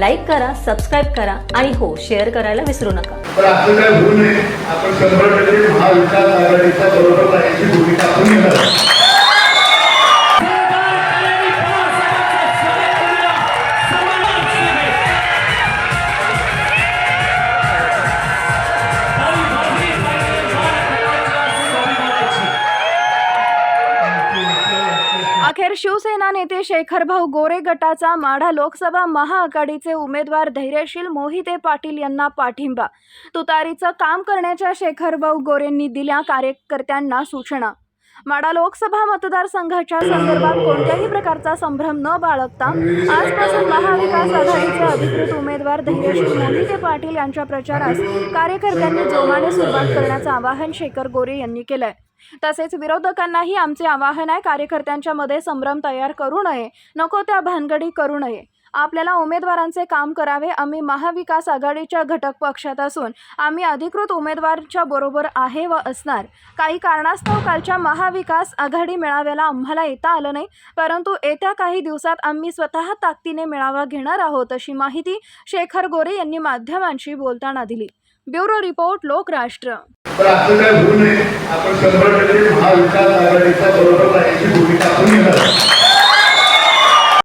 Like करा subscribe करा आणि हो शेअर करायला विसरू नका. असं काय होऊ नये आपण शंभर टक्के महाविकास आघाडीच्या बरोबर राहायची भूमिका आपण अखेर शिवसेना नेते शेखरभाऊ गोरे गटाचा माढा लोकसभा महाआघाडीचे उमेदवार धैर्यशील मोहिते पाटील यांना पाठिंबा. तुतारीचं काम करण्याच्या शेखरभाऊ गोरेंनी दिल्या कार्यकर्त्यांना सूचना. माडा लोकसभा मतदारसंघाच्या संदर्भात कोणत्याही प्रकारचा संभ्रम न बाळगता आजपासून महाविकास आघाडीचे अधिकृत उमेदवार धैर्यशील मोहिते पाटील यांच्या प्रचारास कार्यकर्त्यांनी जोमाने सुरुवात करण्याचं आवाहन शेखर गोरे यांनी केलंय. तसेच विरोधकांनाही आमचे आवाहन आहे कार्यकर्त्यांच्या मध्ये संभ्रम तयार करू नये. नको त्या भानगडी करू नये. आपल्याला उमेदवारांचे काम करावे आम्ही महाविकास आघाडीच्या घटक पक्षात असून आम्ही अधिकृत उमेदवारच्या बरोबर आहे व असणार. काही कारणास्तव कालच्या महाविकास आघाडी मेळाव्याला आम्हाला येता आलं नाही परंतु येत्या काही दिवसात आम्ही स्वतः ताकदीने मेळावा घेणार आहोत अशी माहिती शेखर गोरे यांनी माध्यमांशी बोलताना दिली. ब्युरो रिपोर्ट लोकराष्ट्र आपण शंभर टक्के महाविकास आघाडीचा बरोबर राहायची भूमिका आपण घेणार